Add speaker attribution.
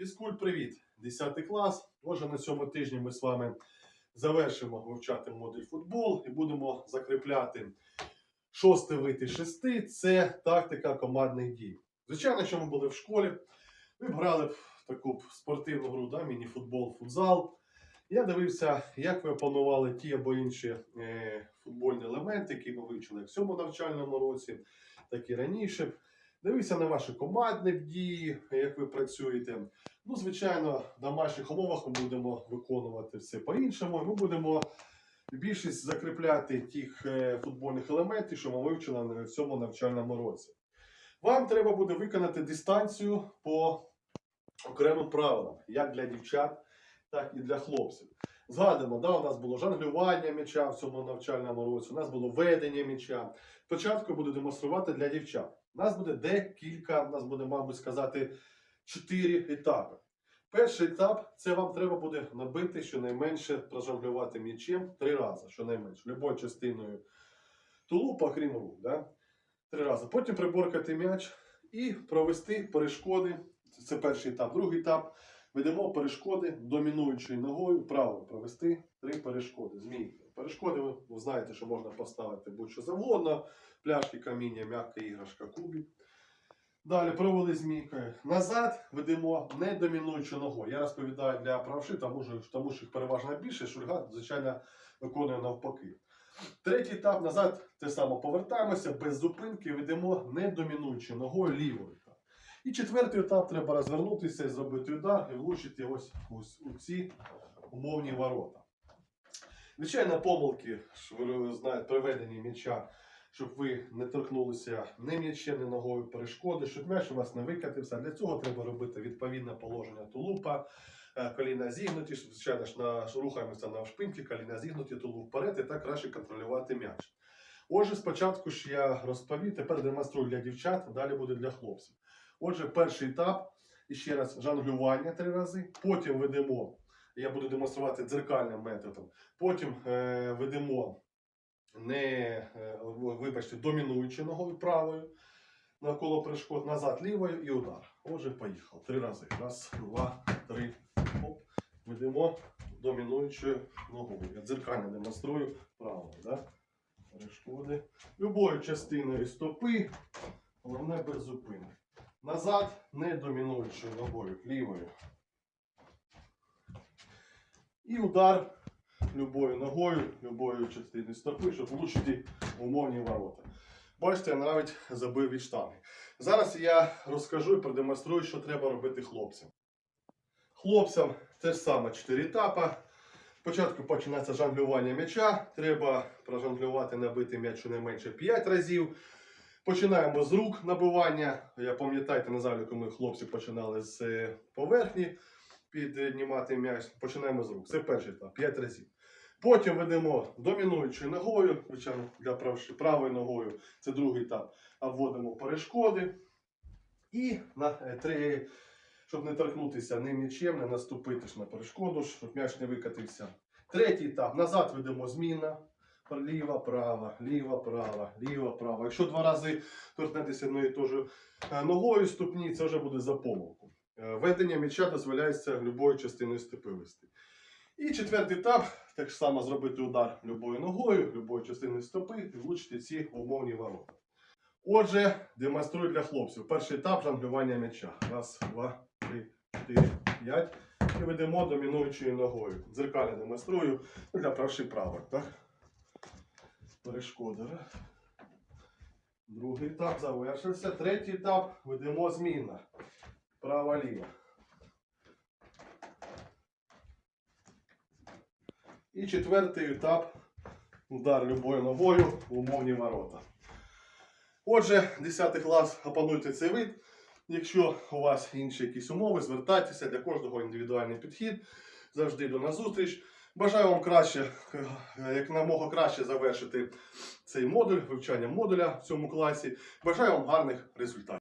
Speaker 1: Фізкуль, привіт! 10 клас. Отже, на цьому тижні ми з вами завершимо вивчати модуль футбол і будемо закріпляти шостий із шести це тактика командних дій. Звичайно, що ми були в школі, ми б грали в таку спортивну гру, да, міні-футбол, футзал. Я дивився, як ви опанували ті або інші е, футбольні елементи, які ми вивчили як в цьому навчальному році, так і раніше. Дивився на ваші командні дії, як ви працюєте. Ну, звичайно, в домашніх умовах ми будемо виконувати все по-іншому. Ми будемо більшість закріпляти тих е, футбольних елементів, що ми вивчили в цьому навчальному році. Вам треба буде виконати дистанцію по окремим правилам, як для дівчат, так і для хлопців. Згадуємо, да, у нас було жонглювання м'яча в цьому навчальному році, у нас було ведення м'яча. Спочатку буду демонструвати для дівчат. У нас буде декілька, у нас буде, мабуть, сказати, чотири етапи. Перший етап це вам треба буде набити щонайменше прожонглювати м'ячем три рази, щонайменше, любою частиною тулупа, крім рук. Да? Три рази. Потім приборкати м'яч і провести перешкоди. Це перший етап. Другий етап. Ведемо перешкоди домінуючою ногою право провести три перешкоди. Змійки. Перешкоди ви, знаєте, що можна поставити будь-що завгодно. Пляшки, каміння, м'яка іграшка, кубик. Далі провели змійкою. Назад ведемо не домінуючу ногою. Я розповідаю для правши, тому що, тому що їх переважно більше, шульга, звичайно, виконує навпаки. Третій етап назад те саме повертаємося без зупинки, ведемо не домінуючи ногою лівою. І четвертий етап треба розвернутися зробити удар і влучити ось, у ці умовні ворота. Звичайно, помилки, що ви знаєте, при веденні м'яча, щоб ви не торкнулися ні м'ячем, ні ногою перешкоди, щоб м'яч у вас не викатився. Для цього треба робити відповідне положення тулупа, е, коліна зігнуті, звичайно ж на, рухаємося на шпинці, коліна зігнуті, тулуп вперед, і так краще контролювати м'яч. Отже, спочатку ж я розповів, тепер демонструю для дівчат, далі буде для хлопців. Отже, перший етап, і ще раз, жонглювання три рази. Потім ведемо, я буду демонструвати дзеркальним методом. Потім е, ведемо не, е, вибачте, домінуючи ногою правою навколо перешкод, назад лівою і удар. Отже, поїхав. Три рази. Раз, два, три. Оп. Ведемо домінуючою ногою. Я дзеркально демонструю правою. Да? Перешкоди. Любою частиною стопи, головне без зупини. Назад не домінуючою ногою, лівою. І удар любою ногою, любою частиною стопи, щоб влучити умовні ворота. Бачите, я навіть забив від штанги. Зараз я розкажу і продемонструю, що треба робити хлопцям. Хлопцям те ж саме 4 етапи. Спочатку починається жонглювання м'яча. Треба прожонглювати, набити м'яч щонайменше 5 разів. Починаємо з рук набивання. Я пам'ятаєте, на заліку ми хлопці починали з е, поверхні піднімати м'яч. Починаємо з рук. Це перший етап, 5 разів. Потім ведемо домінуючою ногою, звичайно, для правою ногою. Це другий етап. Обводимо перешкоди. І на е, три, щоб не торкнутися ні м'ячем, не наступити ж на перешкоду, щоб м'яч не викатився. Третій етап. Назад ведемо зміна. Ліва, права, ліва, права, ліва, права. Якщо два рази торкнетеся одною і тою ногою ступні, це вже буде за помилку. Е, Ведення м'яча дозволяється любою частиною степи вести. І четвертий етап так само зробити удар любою ногою, любою частиною стопи і влучити ці умовні ворота. Отже, демонструю для хлопців. Перший етап жонглювання м'яча. Раз, два, три, чотири, п'ять. І ведемо домінуючою ногою. Дзеркально демонструю для правши правок. Так? Перешкода. Другий етап завершився. Третій етап ведемо зміна. Права-ліва. І четвертий етап удар любою ногою в умовні ворота. Отже, 10 клас опануйте цей вид. Якщо у вас інші якісь умови, звертайтеся для кожного індивідуальний підхід. Завжди до нас зустріч. Бажаю вам краще, як намога краще завершити цей модуль, вивчання модуля в цьому класі. Бажаю вам гарних результатів.